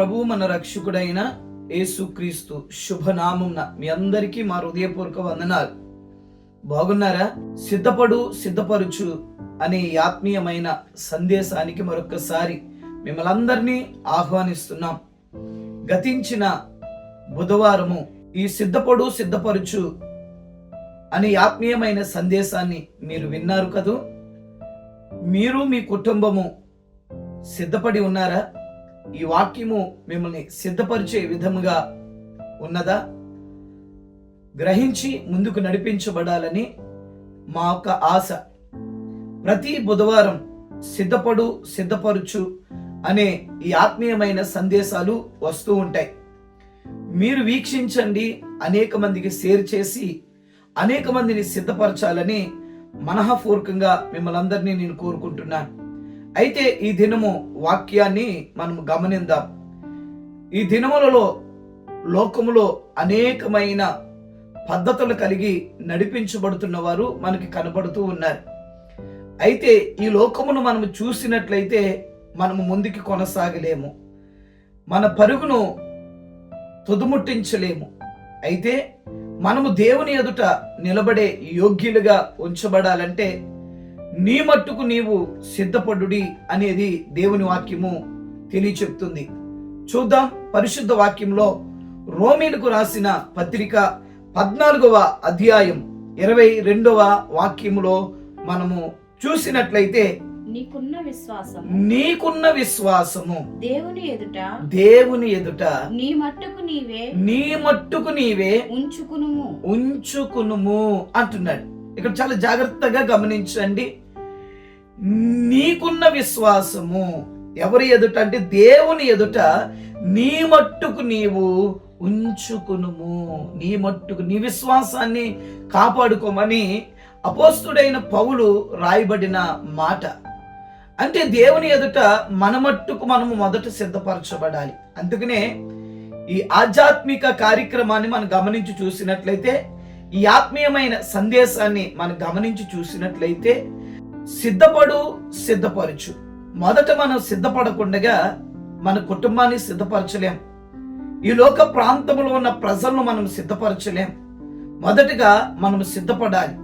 ప్రభు మన రక్షకుడైన యేసుక్రీస్తు శుభనామంన మీ అందరికీ మా హృదయపూర్వక వందనాలు. బాగున్నారా? సిద్ధపడు సిద్ధపరుచు అనే ఆత్మీయమైన సందేశానికి మరొకసారి మిమ్మల్ని అందరినీ ఆహ్వానిస్తున్నాం. గతించిన బుధవారము ఈ సిద్ధపడు సిద్ధపరుచు అనే ఆత్మీయమైన సందేశాన్ని మీరు విన్నారు కదూ? మీరు మీ కుటుంబము సిద్ధపడి ఉన్నారా? ఈ వాక్యము మిమ్మల్ని సిద్ధపరిచే విధముగా ఉన్నదా? గ్రహించి ముందుకు నడిపించబడాలని మా యొక్క ఆశ. ప్రతి బుధవారం సిద్ధపడు సిద్ధపరుచు అనే ఈ ఆత్మీయమైన సందేశాలు వస్తూ ఉంటాయి. మీరు వీక్షించండి అనేక మందికి షేర్ చేసి అనేక మందిని సిద్ధపరచాలని మనఃపూర్వకంగా మిమ్మల్ని అందరినీ నేను కోరుకుంటున్నాను. అయితే ఈ దినము వాక్యాన్ని మనం గమనిద్దాం ఈ దినములలో లోకములో అనేకమైన పద్ధతులు కలిగి నడిపించబడుతున్న వారు మనకి కనబడుతూ ఉన్నారు. అయితే ఈ లోకమును మనం చూసినట్లయితే మనము ముందుకి కొనసాగలేము. మన పరుగును తుదుముట్టించలేము. అయితే మనము దేవుని ఎదుట నిలబడే యోగ్యులుగా ఉంచబడాలంటే నీ మట్టుకు నీవు సిద్ధపడుడి అనేది దేవుని వాక్యము తెలియచెప్తుంది. చూద్దాం పరిశుద్ధ వాక్యంలో రోమీలకు రాసిన పత్రిక పద్నాలుగవ అధ్యాయం ఇరవై రెండవ వాక్యములో మనము చూసినట్లయితే నీకున్న విశ్వాసం నీకున్న విశ్వాసము. దేవుని ఎదుట దేవుని ఎదుట నీ మట్టుకు నీవే నీ మట్టుకు నీవే ఉంచుకునుము. ఉంచుకునుము అంటున్నాడు. ఇక్కడ చాలా జాగ్రత్తగా గమనించండి. నీకున్న విశ్వాసము ఎవరి ఎదుట అంటే దేవుని ఎదుట నీ మట్టుకు నీవు ఉంచుకునుము. నీ మట్టుకు నీ విశ్వాసాన్ని కాపాడుకోమని అపోస్తుడైన పౌలు రాయబడిన మాట. అంటే దేవుని ఎదుట మన మట్టుకు మనము మొదట సిద్ధపరచబడాలి. అందుకనే ఈ ఆధ్యాత్మిక కార్యక్రమాన్ని మనం గమనించి చూసినట్లయితే ఈ ఆత్మీయమైన సందేశాన్ని మనం గమనించి చూసినట్లయితే సిద్ధపడు సిద్ధపరచు. మొదట మనం సిద్ధపడకుండగా మన కుటుంబాన్ని సిద్ధపరచలేం. ఈ లోక ప్రాంతంలో ఉన్న ప్రజలను మనం సిద్ధపరచలేం. మొదటగా మనం సిద్ధపడాలి.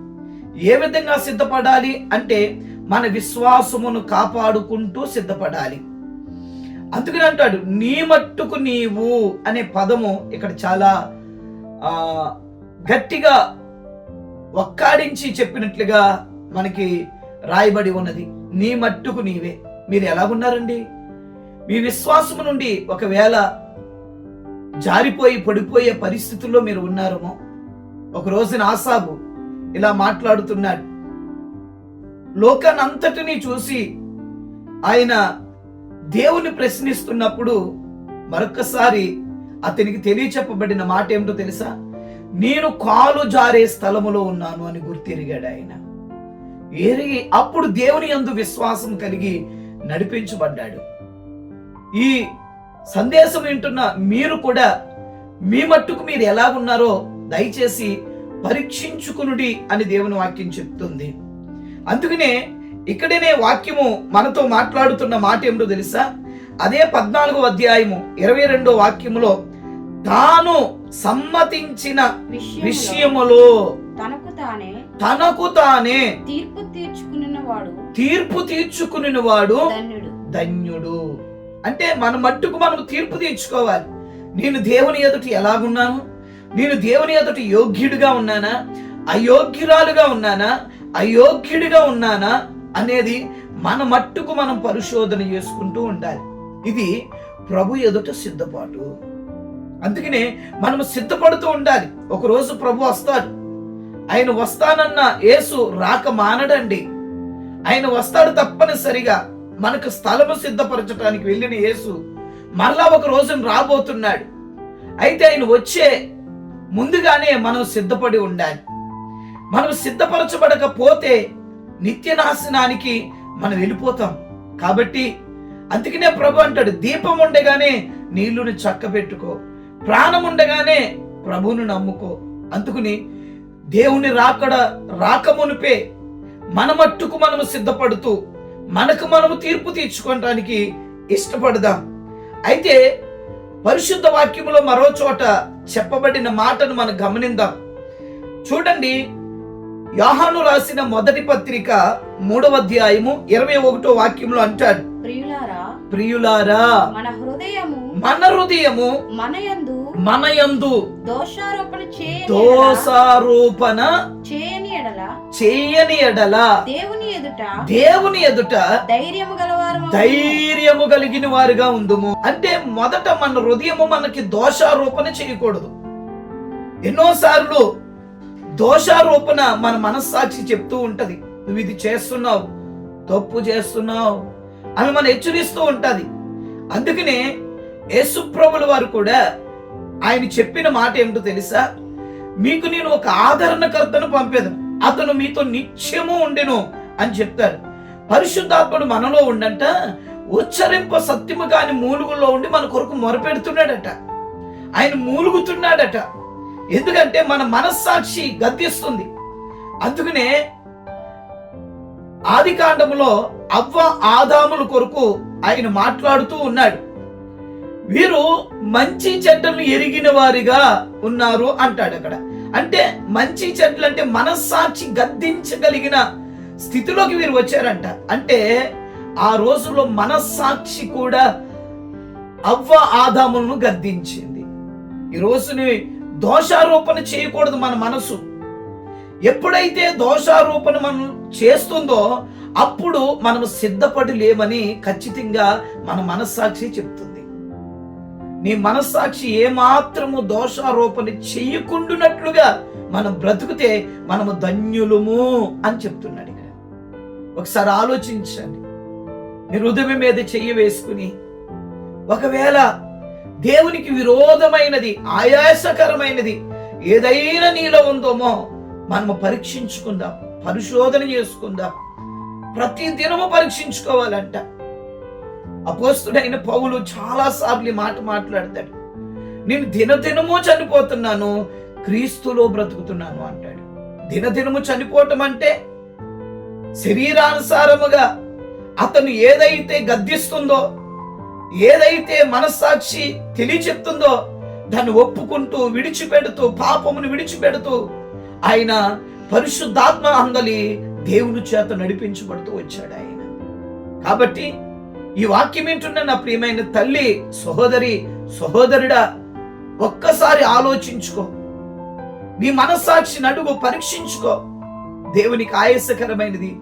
ఏ విధంగా సిద్ధపడాలి అంటే మన విశ్వాసమును కాపాడుకుంటూ సిద్ధపడాలి. అందుకని అంటాడు నీ మట్టుకు నీవు అనే పదము ఇక్కడ చాలా గట్టిగా ఒక్కాడించి చెప్పినట్లుగా మనకి రాయబడి ఉన్నది. నీ మట్టుకు నీవే. మీరు ఎలాగున్నారండి? మీ విశ్వాసము నుండి ఒకవేళ జారిపోయి పడిపోయే పరిస్థితుల్లో మీరు ఉన్నారేమో. ఒక రోజున ఆసాబు ఇలా మాట్లాడుతున్నాడు. లోకానంతటినీ చూసి ఆయన దేవుని ప్రశ్నిస్తున్నప్పుడు మరొకసారి అతనికి తెలియచెప్పబడిన మాట ఏమిటో తెలుసా? నేను కాలు జారే స్థలములో ఉన్నాను అని గుర్తిరిగాడు ఆయన. ఎరిగి అప్పుడు దేవుని యందు విశ్వాసం కలిగి నడిపించబడ్డాడు. ఈ సందేశం వింటున్న మీరు కూడా మీ మట్టుకు మీరు ఎలా ఉన్నారో దయచేసి పరీక్షించుకునుడి అని దేవుని వాక్యం చెప్తుంది. అందుకనే ఇక్కడనే వాక్యము మనతో మాట్లాడుతున్న మాట ఏమిటో తెలుసా? అదే పద్నాలుగో అధ్యాయము ఇరవై రెండో వాక్యములో తాను సమ్మతించిన విషయములో తనకు తానే తనకు తానే తీర్పు తీర్చుకున్న వాడు తీర్పు తీర్చుకుని వాడు ధన్యుడు. ధన్యుడు. అంటే మన మట్టుకు మనం తీర్పు తీర్చుకోవాలి. నేను దేవుని ఎదుటి ఎలాగున్నాను? నేను దేవుని ఎదుటి యోగ్యుడిగా ఉన్నానా? అయోగ్యురాలుగా ఉన్నానా? అయోగ్యుడిగా ఉన్నానా? అనేది మన మట్టుకు మనం పరిశోధన చేసుకుంటూ ఉండాలి. ఇది ప్రభు ఎదుట సిద్ధపాటు. అందుకనే మనం సిద్ధపడుతూ ఉండాలి. ఒకరోజు ప్రభు వస్తాడు. ఆయన వస్తానన్న యేసు రాక మానడండి. ఆయన వస్తాడు తప్పనిసరిగా. మనకు స్థలము సిద్ధపరచడానికి వెళ్ళిన యేసు మరలా ఒక రోజున రాబోతున్నాడు. అయితే ఆయన వచ్చే ముందుగానే మనం సిద్ధపడి ఉండాలి. మనం సిద్ధపరచబడకపోతే నిత్య నాశనానికి మనం వెళ్ళిపోతాం. కాబట్టి అందుకనే ప్రభు అంటాడు దీపం ఉండగానే నీళ్ళుని చక్కబెట్టుకో. ప్రాణం ఉండగానే ప్రభువును నమ్ముకో. అందుకుని దేవుని రాకడ రాకమునిపే మన మట్టుకు మనము సిద్ధపడుతూ మనకు మనము తీర్పు తీర్చుకోవటానికి ఇష్టపడదాం. అయితే పరిశుద్ధ వాక్యములో మరో చోట చెప్పబడిన మాటను మనం గమనిద్దాం చూడండి యోహాను రాసిన మొదటి పత్రిక మూడవ అధ్యాయము ఇరవై ఒకటో వాక్యంలో అంటాడు. ప్రియులారా మన హృదయము మన హృదయము మనయందు మనయందు దోషారోపణ దోషారోపణ చేయని ఎడల చేయని ఎడల దేవుని ఎదుట దేవుని ఎదుట ధైర్యము గలవారు ధైర్యము కలిగిన వారుగా ఉందుము. అంటే మొదట మన హృదయము మనకి దోషారోపణ చేయకూడదు. ఎన్నోసార్లు దోషారోపణ మన మనస్సాక్షి చెప్తూ ఉంటది. నువ్వు ఇది చేస్తున్నావు తప్పు చేస్తున్నావు అని మనం హెచ్చరిస్తూ ఉంటుంది. అందుకనే యేసుప్రభుల వారు కూడా ఆయన చెప్పిన మాట ఏమిటో తెలుసా? మీకు నేను ఒక ఆదరణకర్తను పంపేదను. అతను మీతో నిత్యము ఉండెను అని చెప్తారు. పరిశుద్ధాత్ముడు మనలో ఉండంట ఉచ్చరింప సత్యము కాని మూలుగుల్లో ఉండి మన కొరకు మొరపెడుతున్నాడట. ఆయన మూలుగుతున్నాడట. ఎందుకంటే మన మనస్సాక్షి గద్దిస్తుంది అందుకనే ఆది కాండములో అవ్వ ఆదాముల కొరకు ఆయన మాట్లాడుతూ ఉన్నాడు. వీరు మంచి చెడ్డలను ఎరిగిన వారిగా ఉన్నారు అంటాడు అక్కడ. అంటే మంచి చెడ్డలు అంటే మనస్సాక్షి గద్దించగలిగిన స్థితిలోకి వీరు వచ్చారంట. అంటే ఆ రోజుల్లో మనస్సాక్షి కూడా అవ్వ ఆదాములను గద్దించింది. ఈ రోజుని దోషారోపణ చేయకూడదు మన మనసు. ఎప్పుడైతే దోషారోపణ మనం చేస్తుందో అప్పుడు మనం సిద్ధపడి లేమని ఖచ్చితంగా మన మనస్సాక్షి చెప్తుంది. నీ మనస్సాక్షి ఏమాత్రము దోషారోపణ చేయకుండునట్లుగా మనం బ్రతుకుతే మనము ధన్యులము అని చెప్తున్నాడు ఇక్కడ. ఒకసారి ఆలోచించండి. మీ హృదయం మీద చెయ్యి వేసుకుని ఒకవేళ దేవునికి విరోధమైనది ఆయాసకరమైనది ఏదైనా నీలో ఉందోమో మనము పరీక్షించుకుందాం పరిశోధన చేసుకుందాం ప్రతి దినము పరీక్షించుకోవాలంట. అపోస్తుడైన పౌలు చాలా సార్లు మాట మాట్లాడతాడు. నేను దినదినము చనిపోతున్నాను క్రీస్తులో బ్రతుకుతున్నాను అంటాడు. దినదినము చనిపోవటం అంటే శరీరానుసారముగా అతను ఏదైతే గద్దిస్తుందో ఏదైతే మనస్సాక్షి తెలియచెప్తుందో దాన్ని ఒప్పుకుంటూ విడిచిపెడుతూ పాపమును విడిచిపెడుతూ ఆయన పరిశుద్ధాత్మ అందలి దేవుని చేత నడిపించబడుతూ వచ్చాడు ఆయన. కాబట్టి ఈ వాక్యం ఏంటున్న నా ప్రియమైన తల్లి సహోదరి సహోదరుడా ఒక్కసారి ఆలోచించుకో. నీ మనస్సాక్షి నడుము పరీక్షించుకో. దేవునికి ఆయాసకరమైనది.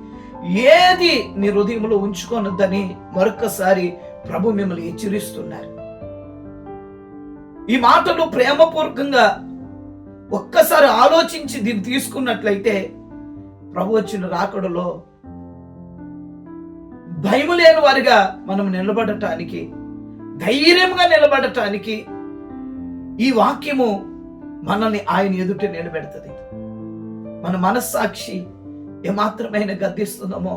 ఏది నీ హృదయంలో ఉంచుకోనొద్దని మరొక్కసారి ప్రభు మిమ్మల్ని హెచ్చరిస్తున్నారు. ఈ మాటలు ప్రేమపూర్వకంగా ఒక్కసారి ఆలోచించి దీన్ని తీసుకున్నట్లయితే ప్రభు వచ్చిన రాకడలో భయము లేని వారిగా మనం నిలబడటానికి ధైర్యంగా నిలబడటానికి ఈ వాక్యము మనల్ని ఆయన ఎదుట నిలబెడుతుంది. మన మనస్సాక్షి ఏమాత్రమైన గద్దిస్తుందమో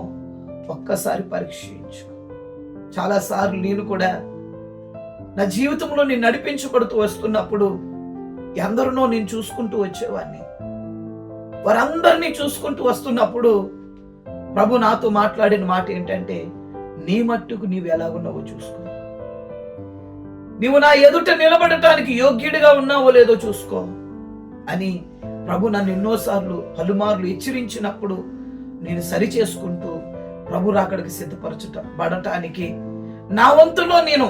ఒక్కసారి పరీక్షించు. చాలాసార్లు నేను కూడా నా జీవితంలో నేను నడిపించబడుతూ వస్తున్నప్పుడు ఎందరినో నేను చూసుకుంటూ వచ్చేవాడిని. వారందరినీ చూసుకుంటూ వస్తున్నప్పుడు ప్రభు నాతో మాట్లాడిన మాట ఏంటంటే నీ మట్టుకు నీవు ఎలాగున్నావో చూసుకో. నీవు నా ఎదుట నిలబడటానికి యోగ్యుడిగా ఉన్నావో లేదో చూసుకో. అని ప్రభు నన్ను ఎన్నోసార్లు పలుమార్లు హెచ్చరించినప్పుడు నేను సరి చేసుకుంటూ ప్రభు రాకడికి సిద్ధపరచట పడటానికి నా వంతులో నేను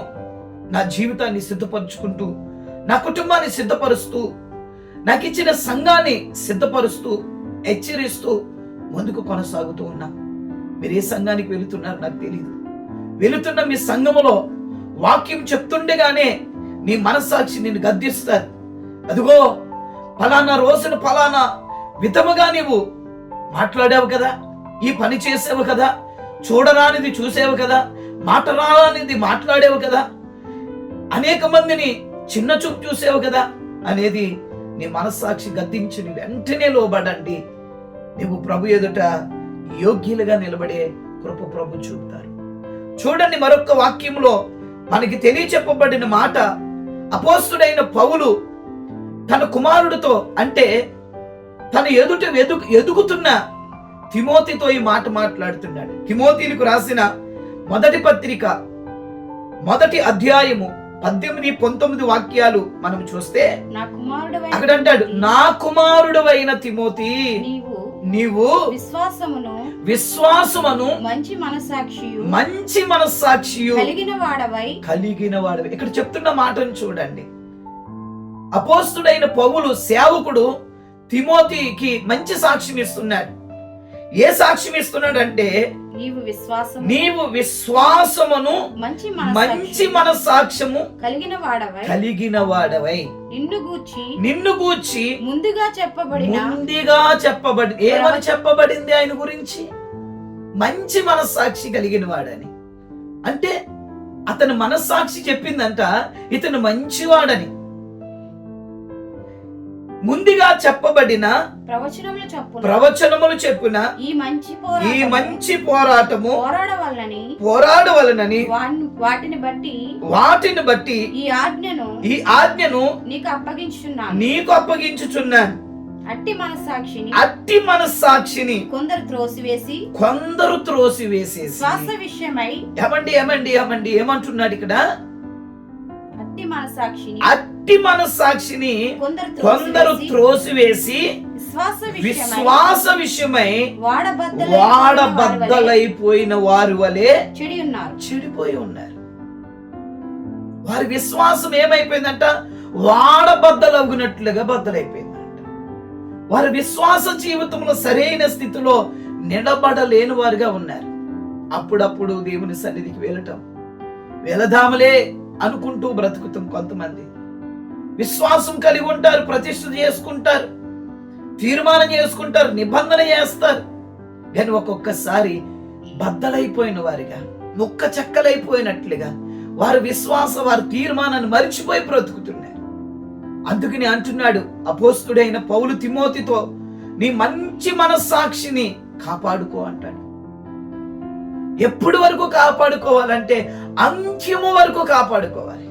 నా జీవితాన్ని సిద్ధపరచుకుంటూ నా కుటుంబాన్ని సిద్ధపరుస్తూ నాకు ఇచ్చిన సంఘాన్ని సిద్ధపరుస్తూ హెచ్చరిస్తూ ముందుకు కొనసాగుతూ ఉన్నా. మీరు ఏ సంఘానికి వెళుతున్నారు నాకు తెలియదు వెళుతున్న మీ సంఘములో వాక్యం చెప్తుండగానే నీ మనస్సాక్షి నిన్ను గద్దిస్తారు. అదిగో ఫలానా రోజున ఫలానా విధముగా నీవు మాట్లాడావు కదా ఈ పని చేసావు కదా చూడరానిది చూసావు కదా మాటరానిది మాట్లాడావు కదా అనేక మందిని చిన్న చూపు చూసావు కదా అనేది నీ మనస్సాక్షి గద్దించి నీ వెంటనే లోబడండి. నువ్వు ప్రభు ఎదుట యోగ్యులుగా నిలబడే కృప ప్రభు చూపుతారు. చూడండి మరొక వాక్యంలో మనకి తెలియచెప్పబడిన మాట అపోస్తుడైన పౌలు తన కుమారుడితో అంటే తన ఎదుట ఎదుగు ఎదుగుతున్న తిమోతితో ఈ మాట మాట్లాడుతున్నాడు. తిమోతిలకు రాసిన మొదటి పత్రిక మొదటి అధ్యాయము పద్దెనిమిది పంతొమ్మిది వాక్యాలు మనం చూస్తే అక్కడ అంటాడు నా కుమారుడు అయిన తిమోతి నీవు విశ్వాసమును విశ్వాసమును మంచి మనసాక్షియు మంచి మనస్సాక్షియు కలిగిన వాడవై కలిగిన వాడు ఇక్కడ చెప్తున్న మాటను చూడండి. అపోస్తుడైన పౌలు సేవకుడు తిమోతికి మంచి సాక్ష్యం ఇస్తున్నాడు. ఏ సాక్ష్యం ఇస్తున్నాడంటే నీవు విశ్వాసము నీవు విశ్వాసమును మంచి మంచి మనసాక్షి మనసాక్ష్యము కలిగిన వాడవై కలిగిన వాడవై. నిన్ను గూర్చి నిన్ను గూర్చి ముందుగా చెప్పబడిన ముందుగా చెప్పబడి ఏమని చెప్పబడింది ఆయన గురించి? మంచి మనస్సాక్షి కలిగిన వాడని. అంటే అతని మనస్సాక్షి చెప్పిందంట ఇతను మంచివాడని. ముందుగా చెప్పబడిన ప్రవచనములు చప్పున ప్రవచనములు చెప్పున ఈ మంచి ఈ పోరాటము మంచి పోరాటము పోరాడవలనని పోరాడవలనని వాటిని బట్టి వాటిని బట్టి ఈ ఆజ్ఞను ఈ ఆజ్ఞను నీకు అప్పగించుచున్నాను. నీకు అప్పగించుచున్నాను. అట్టి మనస్సాక్షిని అట్టి మనస్సాక్షిని కొందరు త్రోసివేసి కొందరు త్రోసి వేసేసి శ్వాస విషయమై ఏమండి ఏమండి ఏమండి ఏమంటున్నాడు ఇక్కడ? అట్టి మనస్సాక్షిని అట్టి మనస్సాక్షిని కొందరు త్రోసివేసి త్రోసివేసి విశ్వాస విషయమై వాడబద్దలైపోయిన వారు వలె చెడి ఉన్నారు. చెడిపోయి ఉన్నారు. వారి విశ్వాసం ఏమైపోయిందంట? వాడబద్దలవునట్లుగా బద్దలైపోయిందంట. వారి విశ్వాస జీవితంలో సరైన స్థితిలో నిలబడలేని వారుగా ఉన్నారు. అప్పుడప్పుడు దేవుని సన్నిధికి వెళ్ళటం. వెళదామలే అనుకుంటూ బ్రతుకుతాం కొంతమంది. విశ్వాసం కలిగి ఉంటారు ప్రతిష్ఠ చేసుకుంటారు తీర్మానం చేసుకుంటారు నిబంధన చేస్తారు. కానీ ఒక్కొక్కసారి బద్దలైపోయిన వారిగా ముక్క చెక్కలైపోయినట్లుగా వారి విశ్వాస వారి తీర్మానాన్ని మరిచిపోయి బ్రతుకుతున్నారు. అందుకని అంటున్నాడు అపోస్తుడైన పౌలు తిమోతితో నీ మంచి మనస్సాక్షిని కాపాడుకో అంటాడు. ఎప్పుడు వరకు కాపాడుకోవాలంటే అంత్యము వరకు కాపాడుకోవాలి.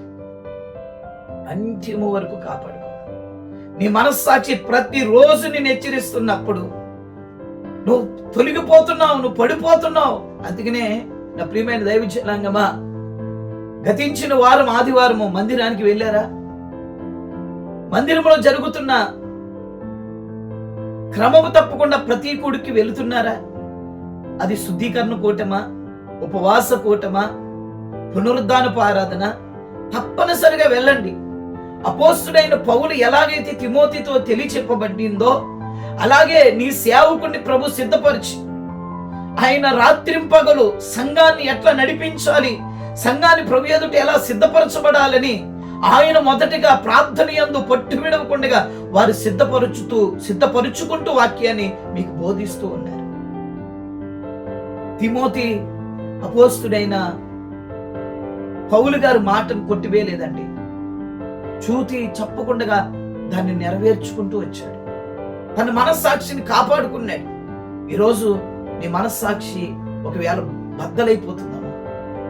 అంత్యము వరకు కాపాడుకోవాలి. నీ మనస్సాక్షి ప్రతిరోజు నేను హెచ్చరిస్తున్నప్పుడు నువ్వు తొలగిపోతున్నావు నువ్వు పడిపోతున్నావు. అందుకనే నా ప్రియమైన దైవజనాంగమా గతించిన వారం ఆదివారము మందిరానికి వెళ్ళారా? మందిరంలో జరుగుతున్న క్రమము తప్పకుండా ప్రతి కూడికి వెళుతున్నారా? అది శుద్ధీకరణ కూటమా? ఉపవాస కూటమా పునరుద్ధానపు ఆరాధన? తప్పనిసరిగా వెళ్ళండి. అపోస్తుడైన పౌలు ఎలాగైతే తిమోతితో తెలియచెప్పబడిందో అలాగే నీ సేవకుడిని ప్రభు సిద్ధపరిచి ఆయన రాత్రింపగలు సంఘాన్ని ఎట్లా నడిపించాలి సంఘాన్ని ప్రభు ఎదుట ఎలా సిద్ధపరచబడాలని ఆయన మొదటిగా ప్రార్థన యందు పట్టు విడవకుండా వారు సిద్ధపరుచుతూ సిద్ధపరుచుకుంటూ వాక్యాన్ని మీకు బోధిస్తూ ఉన్నారు. తిమోతి అపోస్తుడైన పౌలు గారు మాటను కొట్టివేయలేదండి. చూతి చెప్పకుండా దాన్ని నెరవేర్చుకుంటూ వచ్చాడు. తన మనస్సాక్షిని కాపాడుకున్నాడు. ఈరోజు నీ మనస్సాక్షి ఒకవేళ బద్దలైపోతుందామో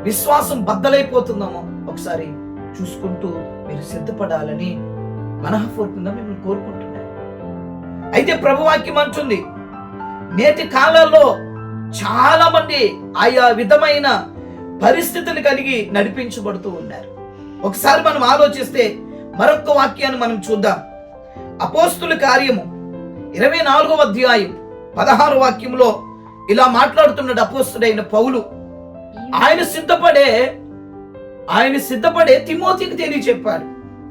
విశ్వాసం బద్దలైపోతుందామో ఒకసారి చూసుకుంటూ మీరు సిద్ధపడాలని మనఃపూర్వకంగా మిమ్మల్ని కోరుకుంటున్నాను. అయితే ప్రభువాక్యం అంటుంది నేటి కాలంలో చాలా మంది ఆయా విధమైన పరిస్థితులు కలిగి నడిపించబడుతూ ఉన్నారు. ఒకసారి మనం ఆలోచిస్తే మరొక వాక్యాన్ని మనం చూద్దాం. అపోస్తుల కార్యము ఇరవై నాలుగవ అధ్యాయం పదహారు వాక్యంలో ఇలా మాట్లాడుతున్నాడు అపోస్తుడైన పౌలు. ఆయన సిద్ధపడే ఆయన సిద్ధపడే తిమోతికి తెలియచెప్పాడు.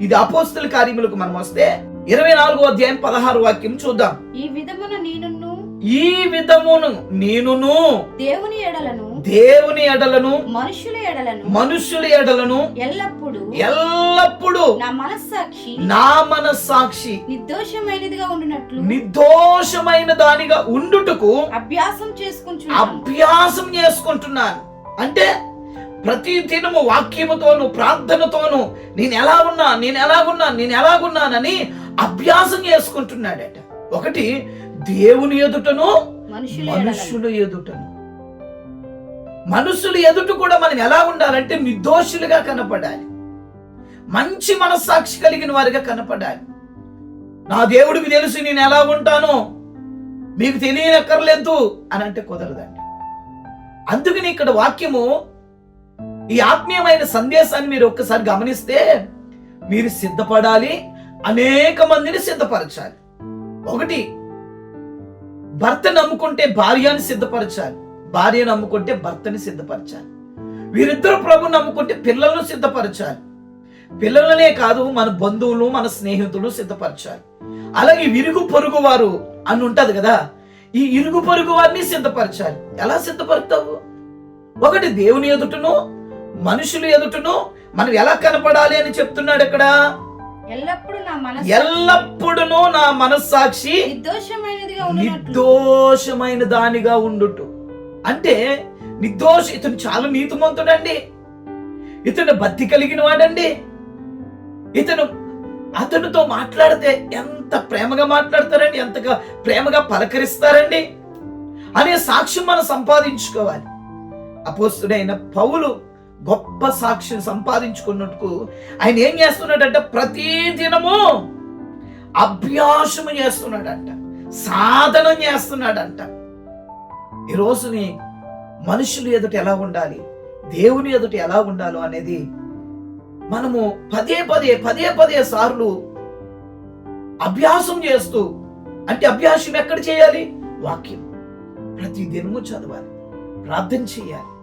ఇది అపోస్తుల కార్యములకు మనం వస్తే ఇరవై నాలుగో అధ్యాయం పదహారు వాక్యం చూద్దాం. ఈ విధమున ఈ విధమును నేనును దేవుని ఎడలను దేవుని ఎడలను మనుషుల ఎడలను మనుషుల ఎడలను ఎల్లప్పుడూ ఎల్లప్పుడూ నా మనస్సాక్షి నా మనస్సాక్షి నిర్దోషమైనదిగా ఉండినట్లు నిర్దోషమైన దానిగా ఉండుటకు అభ్యాసం చేసుకుంటున్నాను. అభ్యాసం చేసుకుంటున్నాను. అంటే ప్రతి దినము వాక్యముతోను ప్రార్థనతోను నేను ఎలా ఉన్నా నేను ఎలాగున్నా నేను ఎలాగున్నానని అభ్యాసం చేసుకుంటున్నాడట. ఒకటి దేవుని ఎదుటను మనుషుల ఎదుటను. మనుషుల ఎదుట కూడా మనం ఎలా ఉండాలంటే నిర్దోషులుగా కనపడాలి. మంచి మనస్సాక్షి కలిగిన వారిగా కనపడాలి. నా దేవుడికి తెలుసు నేను ఎలా ఉంటానో మీకు తెలియనక్కర్లేదు అని అంటే కుదరదండి. అందుకని ఇక్కడ వాక్యము ఈ ఆత్మీయమైన సందేశాన్ని మీరు ఒక్కసారి గమనిస్తే మీరు సిద్ధపడాలి అనేక మందిని సిద్ధపరచాలి. ఒకటి భర్త నమ్ముకుంటే భార్యని సిద్ధపరచాలి. భార్య నమ్ముకుంటే భర్తని సిద్ధపరచాలి. వీరిద్దరు ప్రభు నమ్ముకుంటే పిల్లలను సిద్ధపరచాలి. పిల్లలనే కాదు మన బంధువులు మన స్నేహితులు సిద్ధపరచాలి. అలాగే విరుగు పొరుగు వారు అని ఉంటది కదా ఈ ఇరుగు పొరుగు వారిని సిద్ధపరచాలి. ఎలా సిద్ధపడతావు ఒకటి దేవుని ఎదుటను మనుషులు ఎదుటను మనం ఎలా కనపడాలి అని చెప్తున్నాడు ఇక్కడ ఎల్లప్పుడూ నా మనస్సాక్షి నిర్దోషమైన దానిగా ఉండుట. అంటే నిర్దోష ఇతను చాలా నీతిమంతుడండి. ఇతను భక్తి కలిగిన వాడండి. ఇతను అతనితో మాట్లాడితే ఎంత ప్రేమగా మాట్లాడతారండి ఎంతగా ప్రేమగా పలకరిస్తారండి. అనే సాక్ష్యం మనం సంపాదించుకోవాలి. అపోస్తుడైన పౌలు గొప్ప సాక్షిని సంపాదించుకున్నట్టుకు ఆయన ఏం చేస్తున్నాడంటే? ప్రతి దినము అభ్యాసము చేస్తున్నాడంట. సాధనం చేస్తున్నాడంట. ఈ రోజుని మనుషులు ఎదుట ఎలా ఉండాలి? దేవుని ఎదుట ఎలా ఉండాలో అనేది మనము పదే పదే పదే పదే సార్లు అభ్యాసం చేస్తూ అంటే అభ్యాసం ఎక్కడ చేయాలి? వాక్యం. ప్రతి దినము చదవాలి. ప్రార్థన చేయాలి.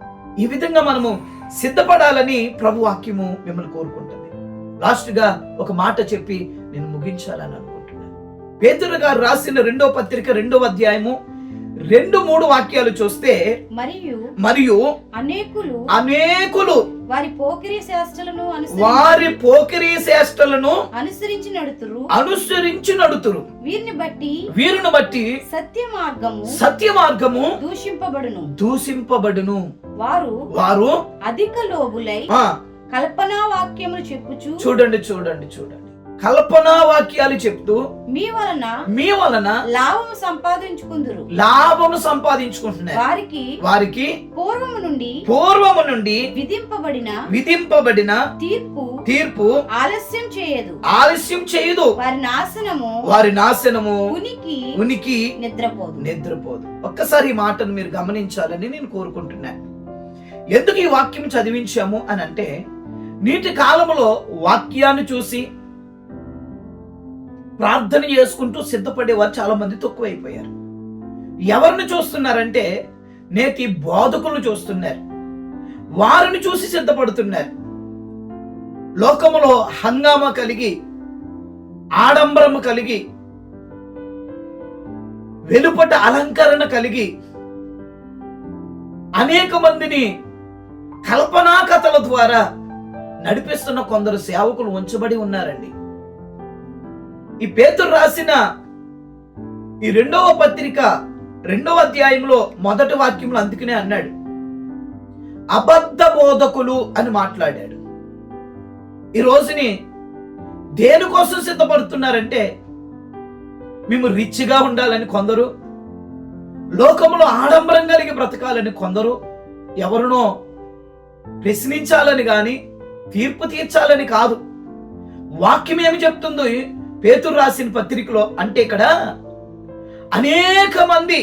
ఈ విధంగా మనము సిద్ధపడాలని ప్రభు వాక్యము మిమ్మల్ని కోరుకుంటుంది. లాస్ట్గా ఒక మాట చెప్పి నేను ముగించాలని అనుకుంటున్నాను. పేతురు గారు రాసిన రెండో పత్రిక రెండో అధ్యాయము రెండు మూడు వాక్యాలు చూస్తే మరియు మరియు అనేకులు అనేకులు వారి పోకిరి శాస్త్రాలను వారి పోకిరీ చేష్టలను అనుసరించి నడుతురు. అనుసరించి నడుతురు. వీరిని బట్టి వీరును బట్టి సత్య మార్గము సత్య మార్గము దూషింపబడును. దూషింపబడును. వారు వారు అధిక లోబులై కల్పనా వాక్యములు చెప్పుచు చూడండి చూడండి చూడండి. కల్పనా వాక్యాలు చెప్తూ మీ వలన మీ వలన లాభము సంపాదించుకుందురు. లాభము సంపాదించుకుంటున్నారు వారికి వారికి పూర్వము నుండి పూర్వము నుండి విధింపబడిన విధింపబడిన తీర్పు తీర్పు ఆలస్యం చేయదు. ఆలస్యం చేయదు. వారి నాశనము వారి నాశనము ఉనికి ఉనికి నిద్రపోదు. నిద్రపోదు. ఒక్కసారి ఈ మాటను మీరు గమనించాలని నేను కోరుకుంటున్నాను ఎందుకు ఈ వాక్యం చదివించాము అని అంటే నీటి కాలంలో వాక్యాన్ని చూసి ప్రార్థన చేసుకుంటూ సిద్ధపడేవారు చాలామంది తక్కువైపోయారు. ఎవరిని చూస్తున్నారంటే నేటి బోధకులను చూస్తున్నారు. వారిని చూసి సిద్ధపడుతున్నారు. లోకములో హంగామా కలిగి ఆడంబరము కలిగి వెలుపట అలంకరణ కలిగి అనేక మందిని కల్పనా కథల ద్వారా నడిపిస్తున్న కొందరు సేవకులు ఉంచబడి ఉన్నారండి. ఈ పేతురు రాసిన ఈ రెండవ పత్రిక రెండవ అధ్యాయంలో మొదటి వాక్యంలో అందుకనే అన్నాడు. అబద్ధ బోధకులు అని మాట్లాడాడు. ఈ రోజుని దేనికోసం సిద్ధపడుతున్నారంటే మేము రిచ్గా ఉండాలని కొందరు లోకంలో ఆడంబరం కలిగి బ్రతకాలని కొందరు ఎవరినో ప్రశ్నించాలని కానీ తీర్పు తీర్చాలని కాదు. వాక్యం ఏమి చెప్తుందో? పేతురు రాసిన పత్రికలో అంటే ఇక్కడ అనేక మంది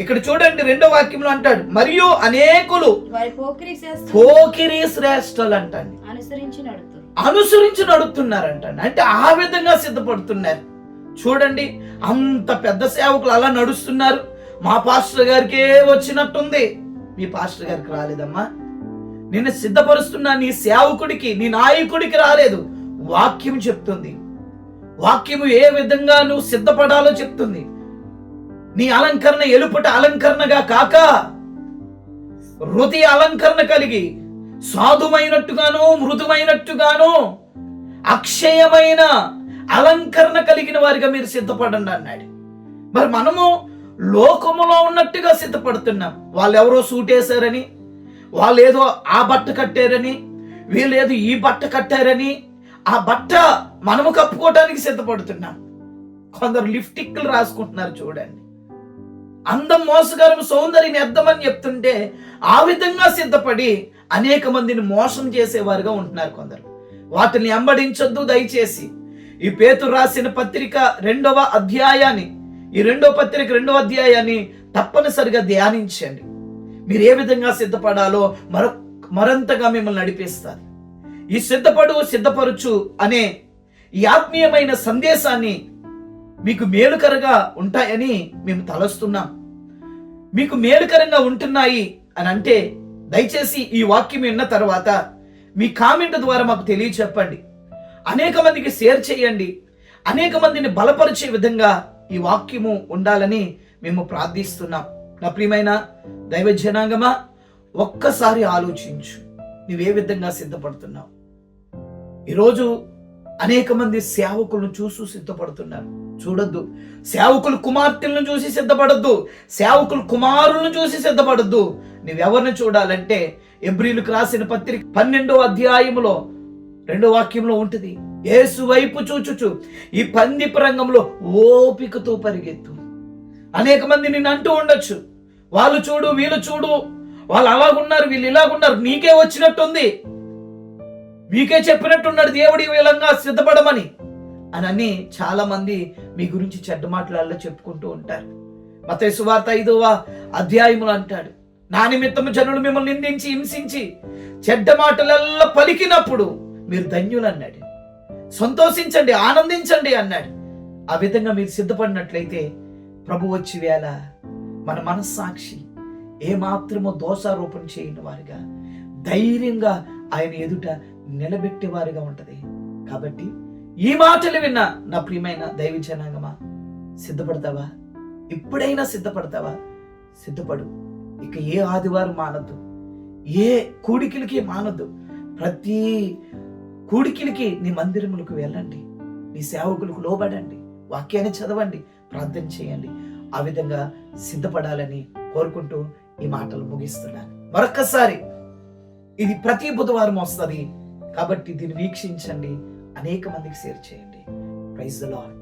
ఇక్కడ చూడండి రెండో వాక్యంలో అంటాడు మరియు అనేకులు పోకిరి శ్రేష్టలు అంటండి అనుసరించి నడుస్తున్నారంటండి అంటే ఆ విధంగా సిద్ధపడుతున్నారు. చూడండి అంత పెద్ద సేవకులు అలా నడుస్తున్నారు. మా పాస్టర్ గారికే వచ్చినట్టుంది. మీ పాస్టర్ గారికి రాలేదమ్మా. నిన్ను సిద్ధపరుస్తున్నా నీ సేవకుడికి నీ నాయకుడికి రాలేదు. వాక్యం చెప్తుంది. వాక్యము ఏ విధంగా నువ్వు సిద్ధపడాలో చెప్తుంది. నీ అలంకరణ ఎలుపట అలంకరణగా కాక హృదయ అలంకరణ కలిగి సాధుమైనట్టుగాను మృదుమైనట్టుగాను అక్షయమైన అలంకరణ కలిగిన వారిగా మీరు సిద్ధపడండి అన్నాడు. మరి మనము లోకములో ఉన్నట్టుగా సిద్ధపడుతున్నాం. వాళ్ళు ఎవరో సూట్ వేశారని వాళ్ళు ఏదో ఆ బట్ట కట్టారని వీళ్ళు ఏదో ఈ బట్ట కట్టారని ఆ బట్ట మనము కప్పుకోవటానికి సిద్ధపడుతున్నాం. కొందరు లిప్టిక్లు రాసుకుంటున్నారు చూడండి. అందం మోసగారం సౌందర్యం ఎద్దమని చెప్తుంటే ఆ విధంగా సిద్ధపడి అనేక మందిని మోసం చేసేవారుగా ఉంటున్నారు కొందరు. వాటిని అంబడించొద్దు దయచేసి. ఈ పేతురు రాసిన పత్రిక రెండవ అధ్యాయాన్ని ఈ రెండవ పత్రిక రెండవ అధ్యాయాన్ని తప్పనిసరిగా ధ్యానించండి. మీరు ఏ విధంగా సిద్ధపడాలో మరొక మరంతగా మిమ్మల్ని నడిపిస్తారు. ఈ సిద్ధపడు సిద్ధపరచు అనే ఈ ఆత్మీయమైన సందేశాన్ని మీకు మేలుకరగా ఉంటాయని మేము తలస్తున్నాం. మీకు మేలుకరంగా ఉంటున్నాయి అని అంటే దయచేసి ఈ వాక్యం విన్న తర్వాత మీ కామెంట్ ద్వారా మాకు తెలియచెప్పండి. అనేక మందికి షేర్ చేయండి. అనేక మందిని బలపరిచే విధంగా ఈ వాక్యము ఉండాలని మేము ప్రార్థిస్తున్నాం. నా ప్రియమైన దైవ జనాంగమా ఒక్కసారి ఆలోచించు. నువ్వే విధంగా సిద్ధపడుతున్నావు? ఈరోజు అనేక మంది సేవకులను చూసి సిద్ధపడుతున్నారు. చూడొద్దు. సేవకులు కుమార్తెలను చూసి సిద్ధపడద్దు. సేవకులు కుమారులను చూసి సిద్ధపడద్దు. నువ్వెవరిని చూడాలంటే ఎబ్రిలకు రాసిన పత్రిక పన్నెండో అధ్యాయములో రెండో వాక్యంలో ఉంటుంది. ఏసు వైపు చూచుచు ఈ పందిపు రంగంలో ఓపికతో పరిగెత్తు. అనేక మంది నిన్ను అంటూ ఉండొచ్చు. వాళ్ళు చూడు వీళ్ళు చూడు. వాళ్ళు అలాగున్నారు వీళ్ళు ఇలాగున్నారు. నీకే వచ్చినట్టుంది. మీకే చెప్పినట్టున్నాడు దేవుడి విధంగా సిద్ధపడమని అనని చాలా మంది మీ గురించి చెడ్డ మాటలలో చెప్పుకుంటూ ఉంటారు. మత సువార్త ఐదవ అధ్యాయములు అంటాడు నా నిమిత్తము జనులు మిమ్మల్ని నిందించి హింసించి చెడ్డ మాటలల్లో పలికినప్పుడు మీరు ధన్యులు అన్నాడు. సంతోషించండి ఆనందించండి అన్నాడు. ఆ విధంగా మీరు సిద్ధపడినట్లయితే ప్రభు వచ్చి వేళ మన మనస్సాక్షి ఏమాత్రమో దోషారోపణ చేయని వారిగా ధైర్యంగా ఆయన ఎదుట నిలబెట్టేవారుగా ఉంటది. కాబట్టి ఈ మాటలు విన్న నా ప్రియమైన దైవ జనాంగమా సిద్ధపడతావా? ఇప్పుడైనా సిద్ధపడతావా? సిద్ధపడు. ఇక ఏ ఆదివారం మానద్దు. ఏ కూడికిలకి మానద్దు. ప్రతి కూడికిలకి నీ మందిరములకు వెళ్ళండి. నీ సేవకులకు లోబడండి. వాక్యాన్ని చదవండి. ప్రార్థన చేయండి. ఆ విధంగా సిద్ధపడాలని కోరుకుంటూ ఈ మాటలు ముగిస్తున్నాను. మరొక్కసారి ఇది ప్రతి బుధవారం వస్తుంది. కాబట్టి దీన్ని వీక్షించండి. అనేక మందికి షేర్ చేయండి. Praise the lord